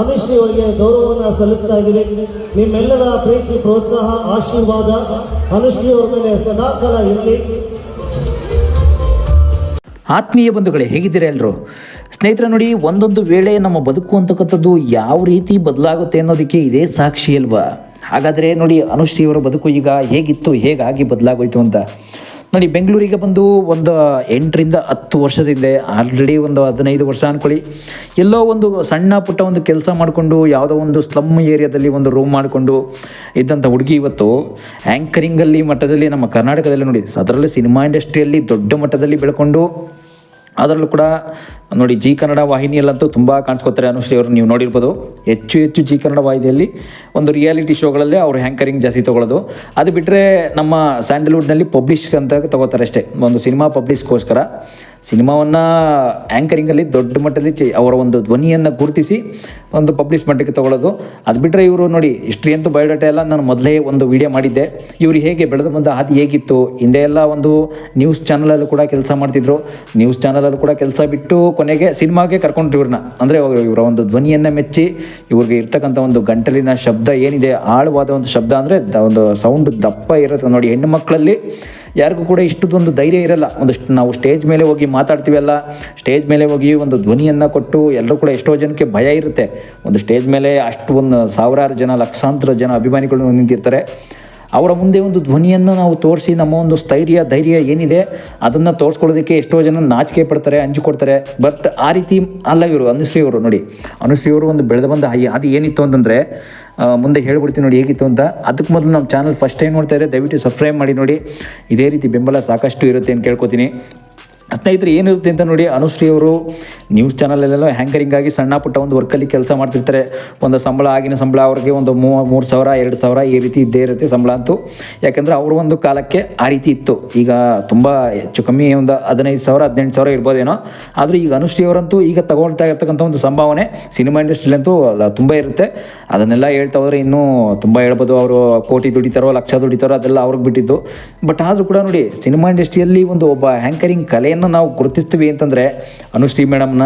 ಅನುಶ್ರೀ ಅವರಿಗೆ ಗೌರವವನ್ನು ಸಲ್ಲಿಸ್ತಾ ಇದ್ದೀವಿ. ನಿಮ್ಮೆಲ್ಲರ ಪ್ರೀತಿ, ಪ್ರೋತ್ಸಾಹ, ಆಶೀರ್ವಾದ ಅನುಶ್ರೀ ಅವರ ಮೇಲೆ ಸದಾಕಾಲ ಇರಲಿ. ಆತ್ಮೀಯ ಬಂಧುಗಳೇ, ಹೇಗಿದ್ದೀರಾ ಎಲ್ಲರೂ? ಸ್ನೇಹಿತರ ನೋಡಿ, ಒಂದೊಂದು ವೇಳೆ ನಮ್ಮ ಬದುಕು ಅಂತಕ್ಕಂಥದ್ದು ಯಾವ ರೀತಿ ಬದಲಾಗುತ್ತೆ ಅನ್ನೋದಕ್ಕೆ ಇದೇ ಸಾಕ್ಷಿ ಅಲ್ವಾ? ಹಾಗಾದರೆ ನೋಡಿ, ಅನುಶ್ರೀಯವರ ಬದುಕು ಈಗ ಹೇಗಿತ್ತು, ಹೇಗಾಗಿ ಬದಲಾಗೋಯ್ತು ಅಂತ. ನೋಡಿ, ಬೆಂಗಳೂರಿಗೆ ಬಂದು ಒಂದು ಎಂಟರಿಂದ ಹತ್ತು ವರ್ಷದ ಹಿಂದೆ ಆಲ್ರೆಡಿ ಒಂದು ಹದಿನೈದು ವರ್ಷ ಅಂದ್ಕೊಳ್ಳಿ ಎಲ್ಲೋ ಒಂದು ಸಣ್ಣ ಪುಟ್ಟ ಒಂದು ಕೆಲಸ ಮಾಡಿಕೊಂಡು, ಯಾವುದೋ ಒಂದು ಸ್ಲಮ್ ಏರಿಯಾದಲ್ಲಿ ಒಂದು ರೂಮ್ ಮಾಡಿಕೊಂಡು ಇದ್ದಂಥ ಹುಡುಗಿ ಇವತ್ತು ಆ್ಯಂಕರಿಂಗಲ್ಲಿ ಮಟ್ಟದಲ್ಲಿ ನಮ್ಮ ಕರ್ನಾಟಕದಲ್ಲಿ ನೋಡಿ, ಅದರಲ್ಲೂ ಸಿನಿಮಾ ಇಂಡಸ್ಟ್ರಿಯಲ್ಲಿ ದೊಡ್ಡ ಮಟ್ಟದಲ್ಲಿ ಬೆಳ್ಕೊಂಡು ಅದರಲ್ಲೂ ಕೂಡ ನೋಡಿ, ಜಿ ಕನ್ನಡ ವಾಹಿನಿಯಲ್ಲಂತೂ ತುಂಬ ಕಾಣಿಸ್ಕೊತಾರೆ ಅನುಶ್ರೀ ಅವರು, ನೀವು ನೋಡಿರ್ಬೋದು. ಹೆಚ್ಚು ಹೆಚ್ಚು ಜಿ ಕನ್ನಡ ವಾಹಿನಿಯಲ್ಲಿ ಒಂದು ರಿಯಾಲಿಟಿ ಶೋಗಳಲ್ಲೇ ಅವರು ಹ್ಯಾಂಕರಿಂಗ್ ಜಾಸ್ತಿ ತೊಗೊಳ್ಳೋದು ಅದು ಬಿಟ್ಟರೆ ನಮ್ಮ ಸ್ಯಾಂಡಲ್ವುಡ್ನಲ್ಲಿ ಪಬ್ಲಿಷ್ ಅಂತ ತಗೋತಾರೆ ಅಷ್ಟೇ. ಒಂದು ಸಿನಿಮಾ ಪಬ್ಲಿಷ್ಗೋಸ್ಕರ ಸಿನಿಮಾವನ್ನು ಆ್ಯಂಕರಿಂಗಲ್ಲಿ ದೊಡ್ಡ ಮಟ್ಟದಲ್ಲಿ ಚೆ ಅವರ ಒಂದು ಧ್ವನಿಯನ್ನು ಗುರುತಿಸಿ ಒಂದು ಪಬ್ಲಿಷ್ ಮಟ್ಟಕ್ಕೆ ತಗೊಳ್ಳೋದು. ಅದು ಬಿಟ್ಟರೆ ಇವರು ನೋಡಿ ಹಿಸ್ಟ್ರಿ ಅಂತೂ ಬಯೋಡಾಟಾ ಎಲ್ಲ ನಾನು ಮೊದಲೇ ಒಂದು ವಿಡಿಯೋ ಮಾಡಿದ್ದೆ. ಇವರು ಹೇಗೆ ಬೆಳೆದು ಬಂದ ಹಾದಿ ಹೇಗಿತ್ತು? ಹಿಂದೆ ಎಲ್ಲ ಒಂದು ನ್ಯೂಸ್ ಚಾನಲಲ್ಲೂ ಕೂಡ ಕೆಲಸ ಮಾಡ್ತಿದ್ರು. ನ್ಯೂಸ್ ಚಾನಲಲ್ಲೂ ಕೂಡ ಕೆಲಸ ಬಿಟ್ಟು ಕೊನೆಗೆ ಸಿನಿಮಾಗೆ ಕರ್ಕೊಂಡ್ರು ಇವ್ರನ್ನ. ಅಂದರೆ ಇವರ ಒಂದು ಧ್ವನಿಯನ್ನು ಮೆಚ್ಚಿ, ಇವ್ರಿಗೆ ಇರ್ತಕ್ಕಂಥ ಒಂದು ಗಂಟಲಿನ ಶಬ್ದ ಏನಿದೆ, ಆಳವಾದ ಒಂದು ಶಬ್ದ ಅಂದರೆ ಒಂದು ಸೌಂಡ್ ದಪ್ಪ ಇರುತ್ತೆ. ನೋಡಿ, ಹೆಣ್ಣು ಮಕ್ಕಳಲ್ಲಿ ಯಾರಿಗೂ ಕೂಡ ಇಷ್ಟದೊಂದು ಧೈರ್ಯ ಇರಲ್ಲ. ಒಂದಷ್ಟು ನಾವು ಸ್ಟೇಜ್ ಮೇಲೆ ಹೋಗಿ ಮಾತಾಡ್ತೀವಲ್ಲ ಸ್ಟೇಜ್ ಮೇಲೆ ಹೋಗಿ ಒಂದು ಧ್ವನಿಯನ್ನು ಕೊಟ್ಟು ಎಲ್ಲರೂ ಕೂಡ ಎಷ್ಟೋ ಜನಕ್ಕೆ ಭಯ ಇರುತ್ತೆ. ಒಂದು ಸ್ಟೇಜ್ ಮೇಲೆ ಅಷ್ಟು ಒಂದು ಸಾವಿರಾರು ಜನ, ಲಕ್ಷಾಂತರ ಜನ ಅಭಿಮಾನಿಗಳು ನಿಂತಿರ್ತಾರೆ. ಅವರ ಮುಂದೆ ಒಂದು ಧ್ವನಿಯನ್ನು ನಾವು ತೋರಿಸಿ ನಮ್ಮ ಒಂದು ಸ್ಥೈರ್ಯ, ಧೈರ್ಯ ಏನಿದೆ ಅದನ್ನು ತೋರಿಸ್ಕೊಳ್ಳೋದಕ್ಕೆ ಎಷ್ಟೋ ಜನ ನಾಚಿಕೆ ಪಡ್ತಾರೆ ಹಂಚಿಕೊಡ್ತಾರೆ ಬಟ್ ಆ ರೀತಿ ಅಲ್ಲ ಇವರು, ಅನುಶ್ರೀ ಅವರು ನೋಡಿ. ಅನುಶ್ರೀ ಅವರು ಒಂದು ಬೆಳೆದು ಬಂದ ಹೈ ಅದು ಏನಿತ್ತು ಅಂತಂದರೆ ಮುಂದೆ ಹೇಳ್ಬಿಡ್ತೀನಿ ನೋಡಿ ಹೇಗಿತ್ತು ಅಂತ. ಅದಕ್ಕೆ ಮೊದಲು ನಮ್ಮ ಚಾನಲ್ ಫಸ್ಟ್ ಟೈಮ್ ನೋಡ್ತಾ ಇದ್ದಾರೆ ದಯವಿಟ್ಟು ಸಬ್ಸ್ಕ್ರೈಬ್ ಮಾಡಿ ನೋಡಿ. ಇದೇ ರೀತಿ ಬೆಂಬಲ ಸಾಕಷ್ಟು ಇರುತ್ತೆ ಅಂತ ಕೇಳ್ಕೊತೀನಿ. ಸ್ನೇಹಿತರೆ ಏನಿರುತ್ತೆ ಅಂತ ನೋಡಿ ಅನುಶ್ರೀ ಅವರು ನ್ಯೂಸ್ ಚಾನಲಲ್ಲೆಲ್ಲ ಹ್ಯಾಂಕರಿಂಗ್ ಆಗಿ ಸಣ್ಣ ಪುಟ್ಟ ಒಂದು ವರ್ಕಲ್ಲಿ ಕೆಲಸ ಮಾಡ್ತಿರ್ತಾರೆ. ಒಂದು ಸಂಬಳ, ಆಗಿನ ಸಂಬಳ ಅವ್ರಿಗೆ ಒಂದು ಮೂ, ಮೂರು ಸಾವಿರ, ಎರಡು ಸಾವಿರ ಈ ರೀತಿ ಇದ್ದೇ ಇರುತ್ತೆ ಸಂಬಳ ಅಂತೂ. ಯಾಕೆಂದರೆ ಅವರು ಒಂದು ಕಾಲಕ್ಕೆ ಆ ರೀತಿ ಇತ್ತು. ಈಗ ತುಂಬ ಹೆಚ್ಚು ಕಮ್ಮಿ ಒಂದು ಹದಿನೈದು ಸಾವಿರ, ಹದಿನೆಂಟು ಸಾವಿರ ಇರ್ಬೋದೇನೋ. ಆದರೂ ಈಗ ಅನುಶ್ರೀ ಅವರಂತೂ ಈಗ ತಗೊಳ್ತಾ ಇರ್ತಕ್ಕಂಥ ಒಂದು ಸಂಭಾವನೆ ಸಿನಿಮಾ ಇಂಡಸ್ಟ್ರಿಲಂತೂ ತುಂಬ ಇರುತ್ತೆ. ಅದನ್ನೆಲ್ಲ ಹೇಳ್ತಾ ಹೋದರೆ ಇನ್ನೂ ತುಂಬ ಹೇಳ್ಬೋದು ಅವರು ಕೋಟಿ ದುಡಿತಾರೋ, ಲಕ್ಷ ದುಡಿತಾರೋ ಅದೆಲ್ಲ ಅವ್ರಿಗೆ ಬಿಟ್ಟಿದ್ದು. ಬಟ್ ಆದರೂ ಕೂಡ ನೋಡಿ ಸಿನಿಮಾ ಇಂಡಸ್ಟ್ರಿಯಲ್ಲಿ ಒಂದು ಒಬ್ಬ ಹ್ಯಾಂಕರಿಂಗ್ ಕಲೆಯನ್ನು ನಾವು ಗುರುತಿಸ್ತೀವಿ ಅಂತಂದರೆ ಅನುಶ್ರೀ ಮೇಡಮ್ನ,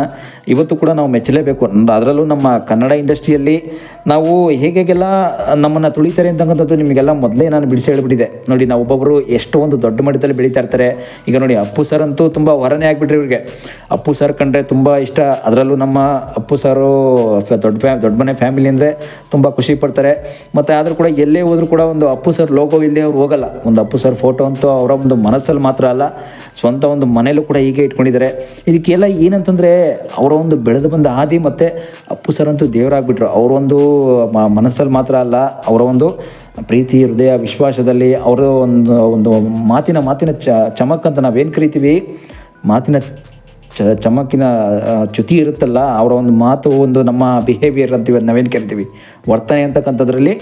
ಇವತ್ತು ಕೂಡ ನಾವು ಮೆಚ್ಚಲೇಬೇಕು. ಅದರಲ್ಲೂ ನಮ್ಮ ಕನ್ನಡ ಇಂಡಸ್ಟ್ರಿಯಲ್ಲಿ ನಾವು ಹೇಗೆಲ್ಲ ನಮ್ಮನ್ನು ತುಳಿತಾರೆ ಅಂತಕ್ಕಂಥದ್ದು ನಿಮಗೆಲ್ಲ ಮೊದಲೇ ನಾನು ಬಿಡಿಸಿ ಹೇಳಿಬಿಟ್ಟಿದೆ. ನೋಡಿ, ನಾವು ಒಬ್ಬೊಬ್ಬರು ಎಷ್ಟೋ ಒಂದು ದೊಡ್ಡ ಮಟ್ಟದಲ್ಲಿ ಬೆಳೀತಾ ಇರ್ತಾರೆ. ಈಗ ನೋಡಿ, ಅಪ್ಪು ಸರ್ ಅಂತೂ ತುಂಬ ಹೊರನೇ ಆಗಿಬಿಟ್ರಿ ಇವ್ರಿಗೆ. ಅಪ್ಪು ಸರ್ ಕಂಡ್ರೆ ತುಂಬ ಇಷ್ಟ. ಅದರಲ್ಲೂ ನಮ್ಮ ಅಪ್ಪು ಸಾರು ದೊಡ್ಡ ಫ್ಯಾ ದೊಡ್ಡ ಮನೆ ಫ್ಯಾಮಿಲಿ ಅಂದರೆ ತುಂಬ ಖುಷಿ ಪಡ್ತಾರೆ. ಮತ್ತು ಆದರೂ ಕೂಡ ಎಲ್ಲೇ ಹೋದರೂ ಕೂಡ ಒಂದು ಅಪ್ಪು ಸರ್ ಲೋಗೋ ಇಲ್ಲದೆ ಅವ್ರು ಹೋಗಲ್ಲ. ಒಂದು ಅಪ್ಪು ಸರ್ ಫೋಟೋ ಅಂತೂ ಅವರ ಒಂದು ಮನಸ್ಸಲ್ಲಿ ಮಾತ್ರ ಅಲ್ಲ. ಸ್ವಂತ ಒಂದು ಮನೇಲೂ ಕೂಡ ಹೀಗೆ ಇಟ್ಕೊಂಡಿದ್ದಾರೆ. ಇದಕ್ಕೆಲ್ಲ ಏನಂತಂದರೆ, ಅವರ ಒಂದು ಬೆಳೆದು ಬಂದ ಹಾದಿ ಮತ್ತು ಅಪ್ಪು ಸರ್ ಅಂತೂ ದೇವರಾಗ್ಬಿಟ್ರು. ಅವರೊಂದು ಮನಸ್ಸಲ್ಲಿ ಮಾತ್ರ ಅಲ್ಲ, ಅವರ ಒಂದು ಪ್ರೀತಿ, ಹೃದಯ, ವಿಶ್ವಾಸದಲ್ಲಿ ಅವರ ಒಂದು ಒಂದು ಮಾತಿನ ಮಾತಿನ ಚಮಕ್ ಅಂತ ನಾವೇನು ಕರಿತೀವಿ? ಮಾತಿನ ಚ ಚಮಕಿನ ಚ್ಯುತಿ ಇರುತ್ತಲ್ಲ, ಅವರ ಒಂದು ಮಾತು, ಒಂದು ನಮ್ಮ ಬಿಹೇವಿಯರ್ ಅಂತೀವಿ ನಾವೇನು ಕೇಳ್ತೀವಿ? ವರ್ತನೆ ಅಂತಕ್ಕಂಥದ್ರಲ್ಲಿ,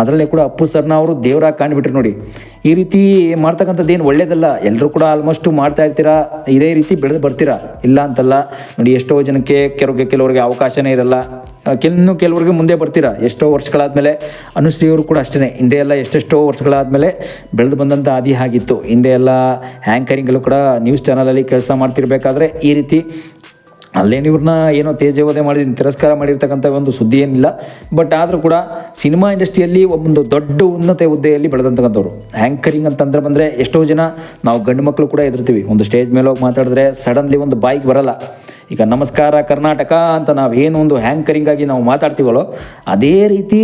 ಅದರಲ್ಲೇ ಕೂಡ ಅಪ್ಪು ಸರ್ನ ಅವರು ದೇವರಾಗಿ ಕಾಣ್ಬಿಟ್ರು ನೋಡಿ. ಈ ರೀತಿ ಮಾಡ್ತಕ್ಕಂಥದ್ದು ಏನು ಒಳ್ಳೇದಲ್ಲ ಎಲ್ಲರೂ ಕೂಡ ಆಲ್ಮೋಸ್ಟು ಮಾಡ್ತಾ ಇರ್ತೀರಾ? ಇದೇ ರೀತಿ ಬೆಳೆದು ಬರ್ತೀರಾ? ಇಲ್ಲ ಅಂತಲ್ಲ. ನೋಡಿ, ಎಷ್ಟೋ ಜನಕ್ಕೆ, ಕೆಲವ್ರಿಗೆ, ಕೆಲವರಿಗೆ ಅವಕಾಶನೇ ಇರಲ್ಲ. ಕೆನ್ನು ಕೆಲವರಿಗೆ ಮುಂದೆ ಬರ್ತೀರಾ? ಎಷ್ಟೋ ವರ್ಷಗಳಾದಮೇಲೆ, ಅನುಶ್ರೀಯವರು ಕೂಡ ಅಷ್ಟೇ ಹಿಂದೆ ಎಲ್ಲ ಎಷ್ಟೆಷ್ಟೋ ವರ್ಷಗಳಾದಮೇಲೆ ಬೆಳೆದು ಬಂದಂಥ ಹಾದಿ ಆಗಿತ್ತು ಹಿಂದೆ ಎಲ್ಲ ಹ್ಯಾಂಕರಿಂಗಲ್ಲೂ ಕೂಡ ನ್ಯೂಸ್ ಚಾನಲಲ್ಲಿ ಕೆಲಸ ಮಾಡ್ತಿರ್ಬೇಕಾದ್ರೆ ಈ ರೀತಿ ಅಲ್ಲೇನು ಇವ್ರನ್ನ ಏನೋ ತೇಜೋವಧೆ ಮಾಡಿ ತಿರಸ್ಕಾರ ಮಾಡಿರ್ತಕ್ಕಂಥ ಒಂದು ಸುದ್ದಿ ಏನಿಲ್ಲ. ಬಟ್ ಆದರೂ ಕೂಡ ಸಿನಿಮಾ ಇಂಡಸ್ಟ್ರಿಯಲ್ಲಿ ಒಂದು ದೊಡ್ಡ ಉನ್ನತ ಹುದ್ದೆಯಲ್ಲಿ ಬೆಳೆದಂತಕ್ಕಂಥವ್ರು. ಆ್ಯಂಕರಿಂಗ್ ಅಂತಂದ್ರೆ ಬಂದರೆ ಎಷ್ಟೋ ಜನ ನಾವು ಗಂಡು ಮಕ್ಕಳು ಕೂಡ ಎದುರ್ತೀವಿ ಒಂದು ಸ್ಟೇಜ್ ಮೇಲೆ ಹೋಗಿ ಮಾತಾಡಿದ್ರೆ ಸಡನ್ಲಿ ಒಂದು ಬಾಯಿಗೆ ಬರಲ್ಲ. ಈಗ ನಮಸ್ಕಾರ ಕರ್ನಾಟಕ ಅಂತ ನಾವು ಏನು ಒಂದು ಹ್ಯಾಂಕರಿಂಗ್ ಆಗಿ ನಾವು ಮಾತಾಡ್ತೀವಲ್ಲೋ, ಅದೇ ರೀತಿ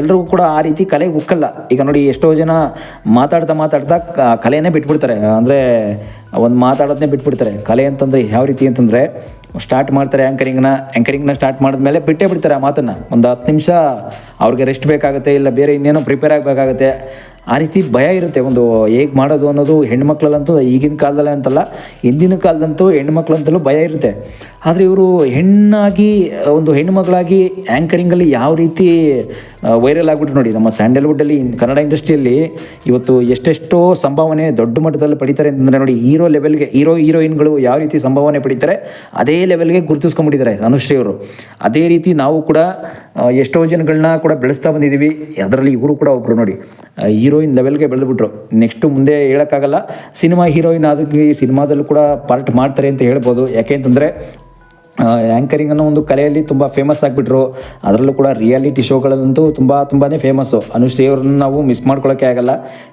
ಎಲ್ಲರಿಗೂ ಕೂಡ ಆ ರೀತಿ ಕಲೆ ಉಕ್ಕಲ್ಲ. ಈಗ ನೋಡಿ ಎಷ್ಟೋ ಜನ ಮಾತಾಡ್ತಾ ಮಾತಾಡ್ತಾ ಕಲೆಯೇ ಬಿಟ್ಬಿಡ್ತಾರೆ. ಅಂದರೆ ಒಂದು ಮಾತಾಡೋದನ್ನೇ ಬಿಟ್ಬಿಡ್ತಾರೆ. ಕಲೆ ಅಂತಂದರೆ ಯಾವ ರೀತಿ ಅಂತಂದರೆ ಸ್ಟಾರ್ಟ್ ಮಾಡ್ತಾರೆ ಆ್ಯಂಕರಿಂಗ್ನ ಆ್ಯಂಕರಿಂಗ್ನ ಸ್ಟಾರ್ಟ್ ಮಾಡಿದ್ಮೇಲೆ ಬಿಟ್ಟೇ ಬಿಡ್ತಾರೆ ಆ ಮಾತನ್ನು. ಒಂದು ಹತ್ತು ನಿಮಿಷ ಅವ್ರಿಗೆ ರೆಸ್ಟ್ ಬೇಕಾಗುತ್ತೆ, ಇಲ್ಲ ಬೇರೆ ಇನ್ನೇನೋ ಪ್ರಿಪೇರ್ ಆಗಬೇಕಾಗುತ್ತೆ. ಆ ರೀತಿ ಭಯ ಇರುತ್ತೆ. ಒಂದು ಹೇಗೆ ಮಾಡೋದು ಅನ್ನೋದು ಹೆಣ್ಮಕ್ಳಲ್ಲಂತೂ ಈಗಿನ ಕಾಲದಲ್ಲಿ ಅಂತಲ್ಲ, ಹಿಂದಿನ ಕಾಲದಂತೂ ಹೆಣ್ಮಕ್ಳಂತಲೂ ಭಯ ಇರುತ್ತೆ. ಆದರೆ ಇವರು ಹೆಣ್ಣಾಗಿ, ಒಂದು ಹೆಣ್ಮಗಳಾಗಿ ಆ್ಯಂಕರಿಂಗಲ್ಲಿ ಯಾವ ರೀತಿ ವೈರಲ್ ಆಗಿಬಿಟ್ರು ನೋಡಿ. ನಮ್ಮ ಸ್ಯಾಂಡಲ್ವುಡ್ಡಲ್ಲಿ ಕನ್ನಡ ಇಂಡಸ್ಟ್ರಿಯಲ್ಲಿ ಇವತ್ತು ಎಷ್ಟೆಷ್ಟೋ ಸಂಭಾವನೆ ದೊಡ್ಡ ಮಟ್ಟದಲ್ಲಿ ಪಡಿತಾರೆ ಅಂತಂದರೆ ನೋಡಿ, ಹೀರೋ ಲೆವೆಲ್ಗೆ ಹೀರೋ, ಹೀರೋಯಿನ್ಗಳು ಯಾವ ರೀತಿ ಸಂಭಾವನೆ ಪಡಿತಾರೆ, ಅದೇ ಲೆವೆಲ್ಗೆ ಗುರುತಿಸ್ಕೊಂಡ್ಬಿಟ್ಟಿದ್ದಾರೆ ಅನುಶ್ರೀ ಅವರು. ಅದೇ ರೀತಿ ನಾವು ಕೂಡ ಎಷ್ಟೋ ಜನಗಳನ್ನ ಕೂಡ ಬೆಳೆಸ್ತಾ ಬಂದಿದ್ದೀವಿ. ಅದರಲ್ಲಿ ಇವರು ಕೂಡ ಒಬ್ಬರು ನೋಡಿ. ಹೀರೋಯಿನ್ ಲೆವೆಲ್ಗೆ ಬೆಳೆದ್ಬಿಟ್ರು. ನೆಕ್ಸ್ಟು ಮುಂದೆ ಹೇಳೋಕ್ಕಾಗಲ್ಲ, ಸಿನಿಮಾ ಹೀರೋಯಿನ್ ಆದ ಸಿನಿಮಾದಲ್ಲೂ ಕೂಡ ಪಾರ್ಟ್ ಮಾಡ್ತಾರೆ ಅಂತ ಹೇಳ್ಬೋದು. ಯಾಕೆ ಅಂತಂದರೆ ಆ್ಯಂಕರಿಂಗ್ ಅನ್ನೋ ಒಂದು ಕಲೆಯಲ್ಲಿ ತುಂಬ ಫೇಮಸ್ ಆಗಿಬಿಟ್ರು. ಅದರಲ್ಲೂ ಕೂಡ ರಿಯಾಲಿಟಿ ಶೋಗಳಲ್ಲಂತೂ ತುಂಬ ತುಂಬಾ ಫೇಮಸ್ಸು ಅನುಶ್ರೀ ಅವ್ರನ್ನ ನಾವು ಮಿಸ್ ಮಾಡ್ಕೊಳ್ಳೋಕ್ಕೆ ಆಗಲ್ಲ.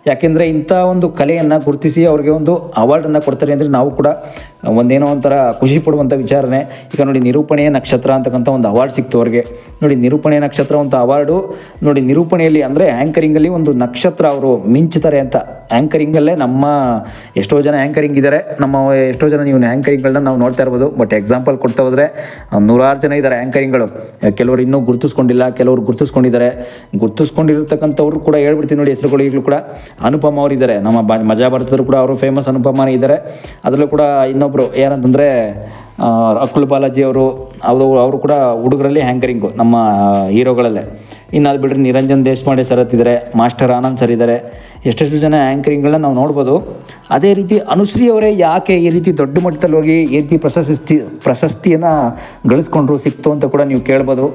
ಯಾಕೆಂದರೆ ಇಂಥ ಒಂದು ಕಲೆಯನ್ನು ಗುರುತಿಸಿ ಅವ್ರಿಗೆ ಒಂದು ಅವಾರ್ಡನ್ನು ಕೊಡ್ತಾರೆ ಅಂದರೆ ನಾವು ಕೂಡ ಒಂದೇನೋ ಒಂಥರ ಖುಷಿ ಪಡುವಂಥ ವಿಚಾರನೆ. ಈಗ ನೋಡಿ ನಿರೂಪಣೆಯ ನಕ್ಷತ್ರ ಅಂತಕ್ಕಂಥ ಒಂದು ಅವಾರ್ಡ್ ಸಿಕ್ತು ಅವ್ರಿಗೆ. ನೋಡಿ ನಿರೂಪಣೆಯ ನಕ್ಷತ್ರ ಅಂತ ಅವಾರ್ಡು ನೋಡಿ ನಿರೂಪಣೆಯಲ್ಲಿ ಅಂದರೆ ಆ್ಯಂಕರಿಂಗಲ್ಲಿ ಒಂದು ನಕ್ಷತ್ರ ಅವರು ಮಿಂಚುತ್ತಾರೆ ಅಂತ. ಆ್ಯಂಕರಿಂಗಲ್ಲೇ ನಮ್ಮ ಎಷ್ಟೋ ಜನ ಆ್ಯಂಕರಿಂಗ್ ಇದ್ದಾರೆ ನಮ್ಮ ಎಷ್ಟೋ ಜನ ನೀವು ಆ್ಯಂಕರಿಂಗ್ಗಳನ್ನ ನಾವು ನೋಡ್ತಾ ಇರ್ಬೋದು. ಬಟ್ ಎಕ್ಸಾಂಪಲ್ ಕೊಡ್ತಾ ಹೋದರೆ ನೂರಾರು ಜನ ಇದ್ದಾರೆ ಆ್ಯಂಕರಿಂಗ್ಗಳು ಕೆಲವರು ಇನ್ನೂ ಗುರುತಿಸ್ಕೊಂಡಿಲ್ಲ, ಕೆಲವರು ಗುರುತಿಸ್ಕೊಂಡಿದ್ದಾರೆ. ಗುರುತಿಸ್ಕೊಂಡಿರ್ತಕ್ಕಂಥವ್ರು ಕೂಡ ಹೇಳ್ಬಿಡ್ತೀನಿ ನೋಡಿ ಹೆಸರುಗಳು ಈಗಲೂ ಕೂಡ. ಅನುಪಮ ಅವರು ಇದ್ದಾರೆ. ನಮ್ಮ ಬ ಮಜಾ ಭಾರತದವರು ಕೂಡ ಅವರು ಫೇಮಸ್ ಅನುಪಮನೇ ಇದ್ದಾರೆ. ಅದರಲ್ಲೂ ಕೂಡ ಇನ್ನೊಬ್ಬರು ಏನಂತಂದರೆ ಅಕ್ಕುಲ್ ಬಾಲಾಜಿ ಅವರು ಅವರು ಅವರು ಕೂಡ ಹುಡುಗರಲ್ಲಿ ಹ್ಯಾಂಕರಿಂಗು ನಮ್ಮ ಹೀರೋಗಳಲ್ಲೇ. ಇನ್ನು ಅದು ಬಿಟ್ಟರೆ ನಿರಂಜನ್ ದೇಶಪಾಂಡೆ ಸರ್ ಹತ್ತಿದ್ದಾರೆ, ಮಾಸ್ಟರ್ ಆನಂದ್ ಸರ್ ಇದ್ದಾರೆ. ಎಷ್ಟೆಷ್ಟು ಜನ ಆ್ಯಂಕರಿಂಗ್ಗಳನ್ನ ನಾವು ನೋಡ್ಬೋದು. ಅದೇ ರೀತಿ ಅನುಶ್ರೀ ಅವರೇ ಯಾಕೆ ಈ ರೀತಿ ದೊಡ್ಡ ಮಟ್ಟದಲ್ಲಿ ಹೋಗಿ ಈ ರೀತಿ ಪ್ರಶಸ್ತಿ, ಪ್ರಶಸ್ತಿಯನ್ನು ಗಳಿಸ್ಕೊಂಡ್ರು, ಸಿಕ್ತು ಅಂತ ಕೂಡ ನೀವು ಕೇಳ್ಬೋದು.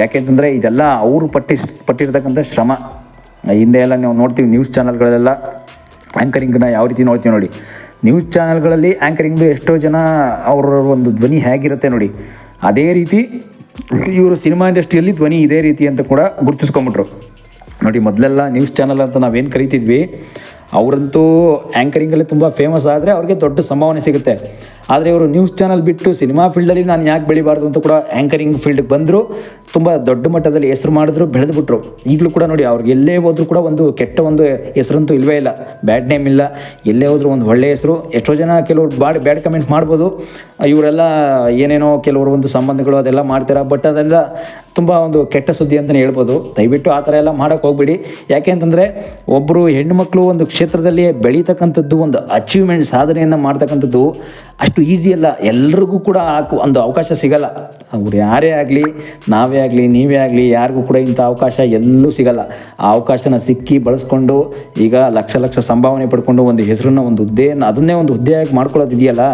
ಯಾಕೆಂತಂದರೆ ಇದೆಲ್ಲ ಅವರು ಪಟ್ಟಿ, ಪಟ್ಟಿರ್ತಕ್ಕಂಥ ಶ್ರಮ. ಹಿಂದೆ ಎಲ್ಲ ನಾವು ನೋಡ್ತೀವಿ ನ್ಯೂಸ್ ಚಾನಲ್ಗಳೆಲ್ಲ ಆ್ಯಂಕರಿಂಗ್ನ ಯಾವ ರೀತಿ ನೋಡ್ತೀವಿ ನೋಡಿ. ನ್ಯೂಸ್ ಚಾನಲ್ಗಳಲ್ಲಿ ಆ್ಯಂಕರಿಂಗ್ದು ಎಷ್ಟೋ ಜನ ಅವರ ಒಂದು ಧ್ವನಿ ಹೇಗಿರುತ್ತೆ ನೋಡಿ. ಅದೇ ರೀತಿ ಇವರು ಸಿನಿಮಾ ಇಂಡಸ್ಟ್ರಿಯಲ್ಲಿ ಧ್ವನಿ ಇದೇ ರೀತಿ ಅಂತ ಕೂಡ ಗುರುತಿಸ್ಕೊಂಬಿಟ್ರು. ನೋಡಿ, ಮೊದಲೆಲ್ಲ ನ್ಯೂಸ್ ಚಾನಲ್ ಅಂತ ನಾವೇನು ಕರಿತಿದ್ವಿ, ಅವರಂತೂ ಆ್ಯಂಕರಿಂಗಲ್ಲಿ ತುಂಬ ಫೇಮಸ್ ಆದರೆ ಅವ್ರಿಗೆ ದೊಡ್ಡ ಸಂಭಾವನೆ ಸಿಗುತ್ತೆ. ಆದರೆ ಇವರು ನ್ಯೂಸ್ ಚಾನಲ್ ಬಿಟ್ಟು ಸಿನಿಮಾ ಫೀಲ್ಡಲ್ಲಿ ನಾನು ಯಾಕೆ ಬೆಳಿಬಾರ್ದು ಅಂತ ಕೂಡ ಆ್ಯಂಕರಿಂಗ್ ಫೀಲ್ಡ್ಗೆ ಬಂದರು. ತುಂಬ ದೊಡ್ಡ ಮಟ್ಟದಲ್ಲಿ ಹೆಸರು ಮಾಡಿದ್ರು, ಬೆಳೆದ್ಬಿಟ್ರು. ಈಗಲೂ ಕೂಡ ನೋಡಿ, ಅವ್ರಿಗೆ ಎಲ್ಲೇ ಹೋದ್ರು ಕೂಡ ಒಂದು ಕೆಟ್ಟ ಒಂದು ಹೆಸರಂತೂ ಇಲ್ಲವೇ ಇಲ್ಲ. ಬ್ಯಾಡ್ ನೇಮ್ ಇಲ್ಲ. ಎಲ್ಲೇ ಹೋದರೂ ಒಂದು ಒಳ್ಳೆಯ ಹೆಸರು. ಎಷ್ಟೋ ಜನ ಕೆಲವರು ಬಾಡ್ ಬ್ಯಾಡ್ ಕಮೆಂಟ್ ಮಾಡ್ಬೋದು. ಇವರೆಲ್ಲ ಏನೇನೋ ಕೆಲವರು ಒಂದು ಸಂಬಂಧಗಳು ಅದೆಲ್ಲ ಮಾಡ್ತಾರೆ ಬಟ್ ಅದೆಲ್ಲ ತುಂಬ ಒಂದು ಕೆಟ್ಟ ಸುದ್ದಿ ಅಂತಲೇ ಹೇಳ್ಬೋದು. ದಯವಿಟ್ಟು ಆ ಥರ ಎಲ್ಲ ಮಾಡೋಕ್ಕೆ ಹೋಗ್ಬೇಡಿ. ಯಾಕೆ ಅಂತಂದರೆ ಒಬ್ಬರು ಹೆಣ್ಣುಮಕ್ಕಳು ಒಂದು ಕ್ಷೇತ್ರದಲ್ಲಿ ಬೆಳೀತಕ್ಕಂಥದ್ದು ಒಂದು ಅಚೀವ್ಮೆಂಟ್ ಸಾಧನೆಯನ್ನು ಮಾಡ್ತಕ್ಕಂಥದ್ದು ಅಷ್ಟು ಈಸಿ ಅಲ್ಲ. ಎಲ್ರಿಗೂ ಕೂಡ ಆ ಒಂದು ಅವಕಾಶ ಸಿಗಲ್ಲ. ಅವ್ರು ಯಾರೇ ಆಗಲಿ, ನಾವೇ ಆಗಲಿ, ನೀವೇ ಆಗಲಿ, ಯಾರಿಗೂ ಕೂಡ ಇಂಥ ಅವಕಾಶ ಎಲ್ಲೂ ಸಿಗಲ್ಲ. ಆ ಅವಕಾಶನ ಸಿಕ್ಕಿ ಬಳಸ್ಕೊಂಡು ಈಗ ಲಕ್ಷ ಲಕ್ಷ ಸಂಭಾವನೆ ಪಡ್ಕೊಂಡು ಒಂದು ಹೆಸರನ್ನ, ಒಂದು ಹುದ್ದೆಯನ್ನು, ಅದನ್ನೇ ಒಂದು ಹುದ್ದೆಯಾಗಿ ಮಾಡ್ಕೊಳ್ಳೋದಿದೆಯಲ್ಲ?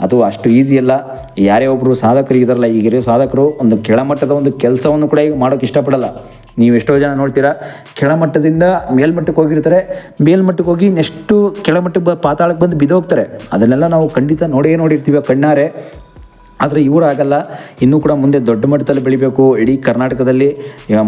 ಅದು ಅಷ್ಟು ಈಸಿ ಅಲ್ಲ. ಯಾರೇ ಒಬ್ಬರು ಸಾಧಕರು ಇದಾರಲ್ಲ ಈಗಿರೋ ಸಾಧಕರು ಒಂದು ಕೆಳಮಟ್ಟದ ಒಂದು ಕೆಲಸವನ್ನು ಕೂಡ ಈಗ ಮಾಡೋಕ್ಕೆ ಇಷ್ಟಪಡಲ್ಲ. ನೀವು ಎಷ್ಟೋ ಜನ ನೋಡ್ತೀರಾ, ಕೆಳಮಟ್ಟದಿಂದ ಮೇಲ್ಮಟ್ಟಕ್ಕೆ ಹೋಗಿರ್ತಾರೆ. ಮೇಲ್ಮಟ್ಟಕ್ಕೆ ಹೋಗಿ ನೆಕ್ಸ್ಟು ಕೆಳಮಟ್ಟಕ್ಕೆ ಪಾತಾಳಕ್ಕೆ ಬಂದು ಬಿದ್ದೋಗ್ತಾರೆ. ಅದನ್ನೆಲ್ಲ ನಾವು ಖಂಡಿತ ನೋಡೇ ನೋಡಿರ್ತೀವಿ ಕಣ್ಣಾರೆ. ಆದರೆ ಇವರು ಆಗಲ್ಲ. ಇನ್ನೂ ಕೂಡ ಮುಂದೆ ದೊಡ್ಡ ಮಟ್ಟದಲ್ಲಿ ಬೆಳಿಬೇಕು. ಇಡೀ ಕರ್ನಾಟಕದಲ್ಲಿ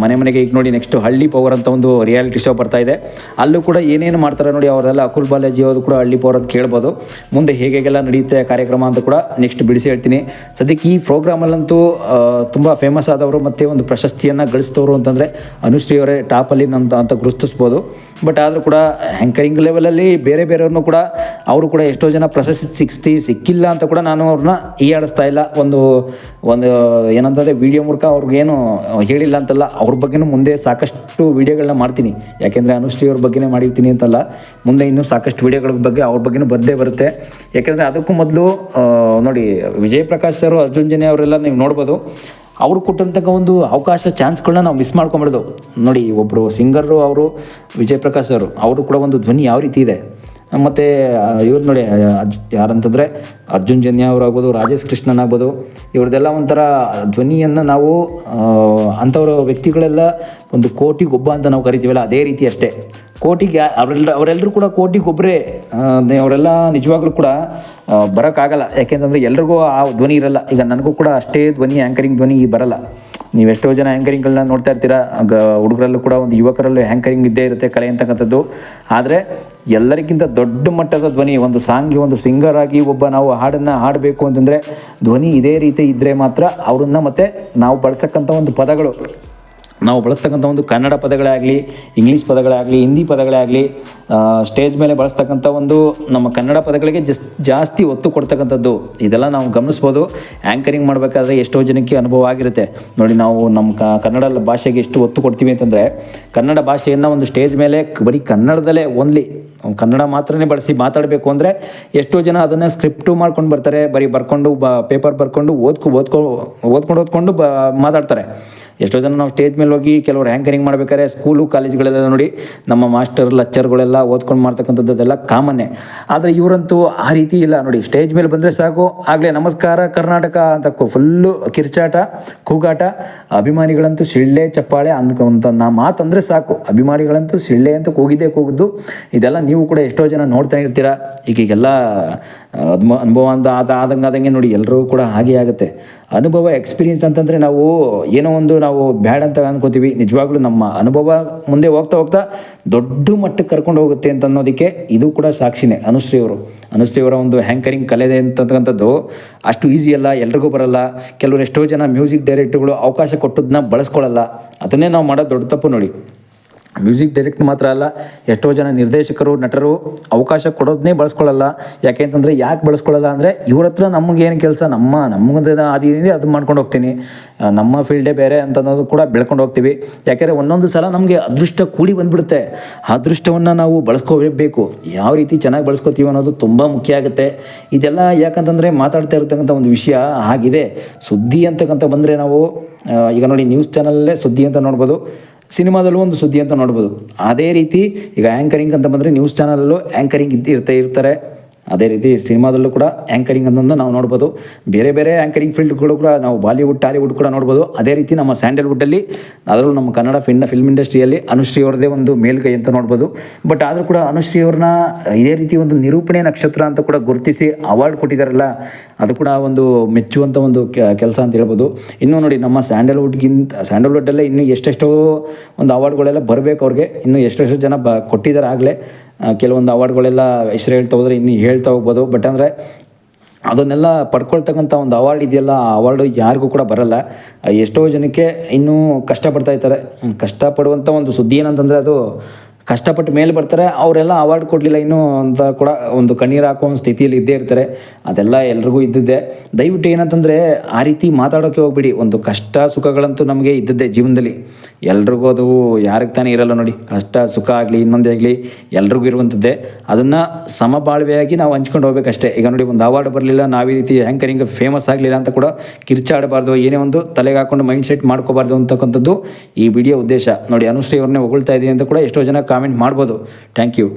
ಮನೆ ಮನೆಗೆ ಈಗ ನೋಡಿ ನೆಕ್ಸ್ಟ್ ಹಳ್ಳಿ ಪವರ್ ಅಂತ ಒಂದು ರಿಯಾಲಿಟಿ ಶೋ ಬರ್ತಾ ಇದೆ. ಅಲ್ಲೂ ಕೂಡ ಏನೇನು ಮಾಡ್ತಾರೆ ನೋಡಿ ಅವರೆಲ್ಲ ಅಕುಲ್ ಬಾಲಾಜಿ ಅವರು ಕೂಡ ಹಳ್ಳಿ ಪವರ್ ಅಂತ ಕೇಳ್ಬೋದು. ಮುಂದೆ ಹೇಗೆ ಹೇಗೆಲ್ಲ ನಡೆಯುತ್ತೆ ಕಾರ್ಯಕ್ರಮ ಅಂತ ಕೂಡ ನೆಕ್ಸ್ಟ್ ಬಿಡಿಸಿ ಹೇಳ್ತೀನಿ. ಸದ್ಯಕ್ಕೆ ಈ ಪ್ರೋಗ್ರಾಮಲ್ಲಂತೂ ತುಂಬ ಫೇಮಸ್ ಆದವರು ಮತ್ತು ಒಂದು ಪ್ರಶಸ್ತಿಯನ್ನು ಗಳಿಸ್ತವರು ಅಂತಂದರೆ ಅನುಶ್ರೀ ಅವರೇ ಟಾಪಲ್ಲಿ ಅಂತ ಅಂತ ಗುರುತಿಸ್ಬೋದು. ಬಟ್ ಆದರೂ ಕೂಡ ಹ್ಯಾಂಕರಿಂಗ್ ಲೆವೆಲಲ್ಲಿ ಬೇರೆ ಬೇರೆಯವ್ರನ್ನೂ ಕೂಡ, ಅವರು ಕೂಡ ಎಷ್ಟೋ ಜನ ಪ್ರಶಸ್ತಿ ಸಿಕ್ಸ್ತಿ, ಸಿಕ್ಕಿಲ್ಲ ಅಂತ ಕೂಡ ನಾನು ಅವ್ರನ್ನ ಈಯಾಡಿಸ್ತಾ ಇಲ್ಲ. ಒಂದು ಒಂದು ಏನಂತಂದರೆ ವಿಡಿಯೋ ಮೂಲಕ ಅವ್ರಿಗೇನು ಹೇಳಿಲ್ಲ ಅಂತಲ್ಲ, ಅವ್ರ ಬಗ್ಗೆನೂ ಮುಂದೆ ಸಾಕಷ್ಟು ವೀಡಿಯೋಗಳನ್ನ ಮಾಡ್ತೀನಿ. ಯಾಕೆಂದರೆ ಅನುಶ್ರೀ ಅವ್ರ ಬಗ್ಗೆನೇ ಮಾಡಿರ್ತೀನಿ ಅಂತಲ್ಲ, ಮುಂದೆ ಇನ್ನೂ ಸಾಕಷ್ಟು ವಿಡಿಯೋಗಳ ಬಗ್ಗೆ ಅವ್ರ ಬಗ್ಗೆನೂ ಬಂದೇ ಬರುತ್ತೆ. ಯಾಕೆಂದರೆ ಅದಕ್ಕೂ ಮೊದಲು ನೋಡಿ ವಿಜಯ್ ಪ್ರಕಾಶ್ ಸರ್, ಅರ್ಜುನ್ ಜನೆ ಅವರೆಲ್ಲ ನೀವು ನೋಡ್ಬೋದು, ಅವರು ಕೊಟ್ಟಂತಕ್ಕ ಒಂದು ಅವಕಾಶ ಚಾನ್ಸ್ಗಳನ್ನ ನಾವು ಮಿಸ್ ಮಾಡ್ಕೊಂಬಿಡೋದು. ನೋಡಿ ಒಬ್ಬರು ಸಿಂಗರು ಅವರು ವಿಜಯ್ ಪ್ರಕಾಶ್ ಅವರು ಅವರು ಕೂಡ ಒಂದು ಧ್ವನಿ ಯಾವ ರೀತಿ ಇದೆ? ಮತ್ತು ಇವ್ರು ನೋಡಿ ಅಜ್, ಯಾರಂತಂದರೆ ಅರ್ಜುನ್ ಜನ್ಯ ಅವರಾಗ್ಬೋದು, ರಾಜೇಶ್ ಕೃಷ್ಣನ್ ಆಗ್ಬೋದು ಇವ್ರದ್ದೆಲ್ಲ ಒಂಥರ ಧ್ವನಿಯನ್ನು ನಾವು ಅಂಥವ್ರ ವ್ಯಕ್ತಿಗಳೆಲ್ಲ ಒಂದು ಕೋಟಿಗೊಬ್ಬ ಅಂತ ನಾವು ಕರಿತೀವಲ್ಲ, ಅದೇ ರೀತಿ ಅಷ್ಟೇ. ಕೋಟಿಗೆ ಅವರೆಲ್ಲ ಅವರೆಲ್ಲರೂ ಕೂಡ ಕೋಟಿಗೊಬ್ಬರೇ ಅವರೆಲ್ಲ ನಿಜವಾಗ್ಲೂ ಕೂಡ ಬರೋಕ್ಕಾಗಲ್ಲ. ಯಾಕೆಂತಂದರೆ ಎಲ್ರಿಗೂ ಆ ಧ್ವನಿ ಇರಲ್ಲ. ಈಗ ನನಗೂ ಕೂಡ ಅಷ್ಟೇ ಧ್ವನಿ ಆ್ಯಂಕರಿಂಗ್ ಧ್ವನಿ ಬರಲ್ಲ. ನೀವು ಎಷ್ಟೋ ಜನ ಆ್ಯಂಕರಿಂಗ್ಗಳನ್ನ ನೋಡ್ತಾ ಇರ್ತೀರ ಗ ಹುಡುಗರಲ್ಲೂ ಕೂಡ ಒಂದು ಯುವಕರಲ್ಲೂ ಆ್ಯಂಕರಿಂಗ್ ಇದ್ದೇ ಇರುತ್ತೆ ಕಲೆ ಅಂತಕ್ಕಂಥದ್ದು. ಆದರೆ ಎಲ್ಲರಿಗಿಂತ ದೊಡ್ಡ ಮಟ್ಟದ ಧ್ವನಿ, ಒಂದು ಸಾಂಗ್ಗೆ ಒಂದು ಸಿಂಗರ್ ಆಗಿ ಒಬ್ಬ ನಾವು ಹಾಡನ್ನು ಹಾಡಬೇಕು ಅಂತಂದರೆ ಧ್ವನಿ ಇದೇ ರೀತಿ ಇದ್ದರೆ ಮಾತ್ರ ಅವ್ರನ್ನ ಮತ್ತೆ ನಾವು ಬಳಸಕ್ಕಂಥ ಒಂದು ಪದಗಳು. ನಾವು ಬಳಸ್ತಕ್ಕಂಥ ಒಂದು ಕನ್ನಡ ಪದಗಳೇ ಆಗಲಿ ಇಂಗ್ಲೀಷ್ ಪದಗಳೇ ಆಗಲಿ ಹಿಂದಿ ಪದಗಳೇ ಆಗಲಿ ಸ್ಟೇಜ್ ಮೇಲೆ ಬಳಸ್ತಕ್ಕಂಥ ಒಂದು ನಮ್ಮ ಕನ್ನಡ ಪದಗಳಿಗೆ ಜಸ್, ಜಾಸ್ತಿ ಒತ್ತು ಕೊಡ್ತಕ್ಕಂಥದ್ದು. ಇದೆಲ್ಲ ನಾವು ಗಮನಿಸ್ಬೋದು. ಆ್ಯಂಕರಿಂಗ್ ಮಾಡಬೇಕಾದ್ರೆ ಎಷ್ಟೋ ಜನಕ್ಕೆ ಅನುಭವ ಆಗಿರುತ್ತೆ. ನೋಡಿ, ನಾವು ನಮ್ಮ ಕನ್ನಡ ಭಾಷೆಗೆ ಎಷ್ಟು ಒತ್ತು ಕೊಡ್ತೀವಿ ಅಂತಂದರೆ, ಕನ್ನಡ ಭಾಷೆಯನ್ನು ಒಂದು ಸ್ಟೇಜ್ ಮೇಲೆ ಬರೀ ಕನ್ನಡದಲ್ಲೇ ಓನ್ಲಿ ಕನ್ನಡ ಮಾತ್ರನೇ ಬಳಸಿ ಮಾತಾಡಬೇಕು ಅಂದರೆ ಎಷ್ಟೋ ಜನ ಅದನ್ನು ಸ್ಕ್ರಿಪ್ಟು ಮಾಡ್ಕೊಂಡು ಬರ್ತಾರೆ, ಬರೀ ಬರ್ಕೊಂಡು ಬ, ಪೇಪರ್ ಬರ್ಕೊಂಡು ಓದ್ಕೊ ಓದ್ಕೊ, ಓದ್ಕೊಂಡು ಓದ್ಕೊಂಡು ಬ, ಮಾತಾಡ್ತಾರೆ. ಎಷ್ಟೋ ಜನ ನಾವು ಸ್ಟೇಜ್ ಮೇಲೆ ಹೋಗಿ ಕೆಲವರು ಆ್ಯಂಕರಿಂಗ್ ಮಾಡಬೇಕಾದ್ರೆ ಸ್ಕೂಲು ಕಾಲೇಜ್ಗಳೆಲ್ಲ ನೋಡಿ ನಮ್ಮ ಮಾಸ್ಟರ್ ಲೆಕ್ಚರ್ಗಳೆಲ್ಲ ಓದ್ಕೊಂಡು ಮಾಡ್ತಕ್ಕಂಥದ್ದೆಲ್ಲ ಕಾಮನ್ನೇ ಆದರೆ ಇವರಂತೂ ಆ ರೀತಿ ಇಲ್ಲ. ನೋಡಿ, ಸ್ಟೇಜ್ ಮೇಲೆ ಬಂದರೆ ಸಾಕು. ಆಗಲೇ ನಮಸ್ಕಾರ, ಕರ್ನಾಟಕ ಅಂತ ಫುಲ್ಲು ಕಿರ್ಚಾಟ, ಕೂಗಾಟ. ಅಭಿಮಾನಿಗಳಂತೂ ಸಿಳ್ಳೆ, ಚಪ್ಪಾಳೆ ಅಂದ್ಕೊಂತ ನಾ ಮಾತಂದರೆ ಸಾಕು. ಅಭಿಮಾನಿಗಳಂತೂ ಸಿಳ್ಳೆ ಅಂತ ಕೂಗಿದ್ದೇ ಕೂಗಿದ್ದು, ಇದೆಲ್ಲ ನೀವು ಕೂಡ ಎಷ್ಟೋ ಜನ ನೋಡ್ತಾನೆ ಇರ್ತೀರಾ. ಈಗ ಈಗೆಲ್ಲ ಅದ್ಮ, ಅನುಭವ ಅಂತ ಆದ ಆದಂಗೆ ಆದಂಗೆ ನೋಡಿ ಎಲ್ಲರೂ ಕೂಡ ಹಾಗೆ ಆಗುತ್ತೆ. ಅನುಭವ ಎಕ್ಸ್ಪೀರಿಯನ್ಸ್ ಅಂತಂದರೆ ನಾವು ಏನೋ ಒಂದು ನಾವು ಬ್ಯಾಡ್ ಅಂತ ಅಂದ್ಕೋತೀವಿ ನಿಜವಾಗ್ಲೂ ನಮ್ಮ ಅನುಭವ ಮುಂದೆ ಹೋಗ್ತಾ ಹೋಗ್ತಾ ದೊಡ್ಡ ಮಟ್ಟಕ್ಕೆ ಕರ್ಕೊಂಡು ಹೋಗುತ್ತೆ ಅಂತ ಅನ್ನೋದಕ್ಕೆ ಇದು ಕೂಡ ಸಾಕ್ಷಿನೇ, ಅನುಶ್ರೀ ಅವರು. ಅನುಶ್ರೀ ಅವರ ಒಂದು ಹ್ಯಾಂಕರಿಂಗ್ ಕಲೆ ಅಂತಕ್ಕಂಥದ್ದು ಅಷ್ಟು ಈಸಿ ಅಲ್ಲ, ಎಲ್ರಿಗೂ ಬರಲ್ಲ. ಕೆಲವರು ಎಷ್ಟೋ ಜನ ಮ್ಯೂಸಿಕ್ ಡೈರೆಕ್ಟರ್ಗಳು ಅವಕಾಶ ಕೊಟ್ಟದನ್ನ ಬಳಸ್ಕೊಳ್ಳಲ್ಲ. ಅದನ್ನೇ ನಾವು ಮಾಡೋದು ದೊಡ್ಡ ತಪ್ಪು ನೋಡಿ. ಮ್ಯೂಸಿಕ್ ಡೈರೆಕ್ಟ್ ಮಾತ್ರ ಅಲ್ಲ, ಎಷ್ಟೋ ಜನ ನಿರ್ದೇಶಕರು, ನಟರು ಅವಕಾಶ ಕೊಡೋದನ್ನೇ ಬಳಸ್ಕೊಳ್ಳಲ್ಲ. ಯಾಕೆ ಅಂತಂದರೆ ಯಾಕೆ ಬಳಸ್ಕೊಳ್ಳಲ್ಲ ಅಂದರೆ ಇವ್ರ ಹತ್ರ ನಮಗೇನು ಕೆಲಸ, ನಮ್ಮ ನಮಗಂತ ಅದೇನಿದೆ ಅದು ಮಾಡ್ಕೊಂಡು ಹೋಗ್ತೀನಿ. ನಮ್ಮ ಫೀಲ್ಡೇ ಬೇರೆ ಅಂತ ಅನ್ನೋದು ಕೂಡ ಬೆಳ್ಕೊಂಡು ಹೋಗ್ತೀವಿ. ಯಾಕೆಂದರೆ ಒಂದೊಂದು ಸಲ ನಮಗೆ ಅದೃಷ್ಟ ಕೂಡಿ ಬಂದ್ಬಿಡುತ್ತೆ. ಅದೃಷ್ಟವನ್ನು ನಾವು ಬಳಸ್ಕೋಬೇಕು. ಯಾವ ರೀತಿ ಚೆನ್ನಾಗಿ ಬಳಸ್ಕೋತೀವಿ ಅನ್ನೋದು ತುಂಬ ಮುಖ್ಯ ಆಗುತ್ತೆ. ಇದೆಲ್ಲ ಯಾಕಂತಂದರೆ ಮಾತಾಡ್ತಾ ಇರತಕ್ಕಂಥ ಒಂದು ವಿಷಯ ಆಗಿದೆ. ಸುದ್ದಿ ಅಂತಕ್ಕಂಥ ಬಂದರೆ ನಾವು ಈಗ ನೋಡಿ ನ್ಯೂಸ್ ಚಾನಲ್ಲೇ ಸುದ್ದಿ ಅಂತ ನೋಡ್ಬೋದು. ಸಿನಿಮಾದಲ್ಲೂ ಒಂದು ಸುದ್ದಿ ಅಂತ ನೋಡ್ಬೋದು. ಅದೇ ರೀತಿ ಈಗ ಆ್ಯಂಕರಿಂಗ್ ಅಂತ ಬಂದರೆ ನ್ಯೂಸ್ ಚಾನಲಲ್ಲೂ ಆ್ಯಂಕರಿಂಗ್ ಇದ್ದು ಇರ್ತಾ ಇರ್ತಾರೆ. ಅದೇ ರೀತಿ ಸಿನಿಮಾದಲ್ಲೂ ಕೂಡ ಆ್ಯಂಕರಿಂಗ್ ಅಂತಂದು ನಾವು ನೋಡ್ಬೋದು. ಬೇರೆ ಬೇರೆ ಆ್ಯಂಕರಿಂಗ್ ಫೀಲ್ಡ್ಗಳು ಕೂಡ ನಾವು ಬಾಲಿವುಡ್ ಟಾಲಿವುಡ್ ಕೂಡ ನೋಡ್ಬೋದು. ಅದೇ ರೀತಿ ನಮ್ಮ ಸ್ಯಾಂಡಲ್ವುಡ್ಡಲ್ಲಿ ಅದರಲ್ಲೂ ನಮ್ಮ ಕನ್ನಡ ಫಿಲ್ಮ್ ಫಿಲ್ಮ್ ಇಂಡಸ್ಟ್ರಿಯಲ್ಲಿ ಅನುಶ್ರೀ ಅವ್ರದ್ದೇ ಒಂದು ಮೇಲ್ಗೈ ಅಂತ ನೋಡ್ಬೋದು. ಬಟ್ ಆದರೂ ಕೂಡ ಅನುಶ್ರೀ ಅವ್ರನ್ನ ಇದೇ ರೀತಿ ಒಂದು ನಿರೂಪಣೆ ನಕ್ಷತ್ರ ಅಂತ ಕೂಡ ಗುರುತಿಸಿ ಅವಾರ್ಡ್ ಕೊಟ್ಟಿದ್ದಾರಲ್ಲ ಅದು ಕೂಡ ಒಂದು ಮೆಚ್ಚುವಂಥ ಒಂದು ಕೆಲಸ ಅಂತ ಹೇಳ್ಬೋದು. ಇನ್ನೂ ನೋಡಿ ನಮ್ಮ ಸ್ಯಾಂಡಲ್ವುಡ್ಗಿಂತ ಸ್ಯಾಂಡಲ್ವುಡ್ಡಲ್ಲೇ ಇನ್ನೂ ಎಷ್ಟೆಷ್ಟೋ ಒಂದು ಅವಾರ್ಡ್ಗಳೆಲ್ಲ ಬರಬೇಕು ಅವ್ರಿಗೆ. ಇನ್ನೂ ಎಷ್ಟೆಷ್ಟೋ ಜನ ಬ ಕೊಟ್ಟಿದ್ದಾರೆ ಆಗಲೇ. ಕೆಲವೊಂದು ಅವಾರ್ಡ್ಗಳೆಲ್ಲ ಹೆಸರು ಹೇಳ್ತಾ ಹೋದರೆ ಇನ್ನೂ ಹೇಳ್ತಾ ಹೋಗ್ಬೋದು. ಬಟ್ ಅಂದರೆ ಅದನ್ನೆಲ್ಲ ಪಡ್ಕೊಳ್ತಕ್ಕಂಥ ಒಂದು ಅವಾರ್ಡ್ ಇದೆಯಲ್ಲ, ಆ ಅವಾರ್ಡು ಯಾರಿಗೂ ಕೂಡ ಬರಲ್ಲ. ಎಷ್ಟೋ ಜನಕ್ಕೆ ಇನ್ನೂ ಕಷ್ಟಪಡ್ತಾ ಇರ್ತಾರೆ ಕಷ್ಟಪಡುವಂಥ ಒಂದು ಸುದ್ದಿ ಏನಂತಂದರೆ ಅದು ಕಷ್ಟಪಟ್ಟು ಮೇಲೆ ಬರ್ತಾರೆ, ಅವರೆಲ್ಲ ಅವಾರ್ಡ್ ಕೊಡಲಿಲ್ಲ ಇನ್ನೂ ಅಂತ ಕೂಡ ಒಂದು ಕಣ್ಣೀರು ಹಾಕೋ ಒಂದು ಸ್ಥಿತಿಯಲ್ಲಿ ಇದ್ದೇ ಇರ್ತಾರೆ. ಅದೆಲ್ಲ ಎಲ್ರಿಗೂ ಇದ್ದಿದ್ದೆ. ದಯವಿಟ್ಟು ಏನಂತಂದರೆ ಆ ರೀತಿ ಮಾತಾಡೋಕ್ಕೆ ಹೋಗ್ಬಿಡಿ. ಒಂದು ಕಷ್ಟ ಸುಖಗಳಂತೂ ನಮಗೆ ಇದ್ದದ್ದೇ ಜೀವನದಲ್ಲಿ. ಎಲ್ರಿಗೂ ಅದು ಯಾರಿಗೆ ತಾನೇ ಇರಲ್ಲ ನೋಡಿ. ಕಷ್ಟ, ಸುಖ ಆಗಲಿ, ಇನ್ನೊಂದೇ ಆಗಲಿ, ಎಲ್ರಿಗೂ ಇರುವಂಥದ್ದೇ. ಅದನ್ನು ಸಮಬಾಳ್ವೆಯಾಗಿ ನಾವು ಹಂಚ್ಕೊಂಡು ಹೋಗ್ಬೇಕಷ್ಟೇ. ಈಗ ನೋಡಿ, ಒಂದು ಅವಾರ್ಡ್ ಬರಲಿಲ್ಲ, ನಾವು ಈ ರೀತಿ ಆ್ಯಂಕರಿಂಗ್ ಫೇಮಸ್ ಆಗಲಿಲ್ಲ ಅಂತ ಕೂಡ ಕಿರ್ಚಾಡಬಾರ್ದು. ಏನೇ ಒಂದು ತಲೆಗೆ ಹಾಕೊಂಡು ಮೈಂಡ್ ಸೆಟ್ ಮಾಡ್ಕೋಬಾರ್ದು ಅಂತಕ್ಕಂಥದ್ದು ಈ ವಿಡಿಯೋ ಉದ್ದೇಶ. ನೋಡಿ, ಅನುಶ್ರೀ ಅವ್ರನ್ನೇ ಹೊಗಳ್ತಾ ಇದ್ದೀನಿ ಅಂತ ಕೂಡ ಎಷ್ಟೋ ಜನ ಕಾಮೆಂಟ್ ಮಾಡ್ಬೋದು. Thank you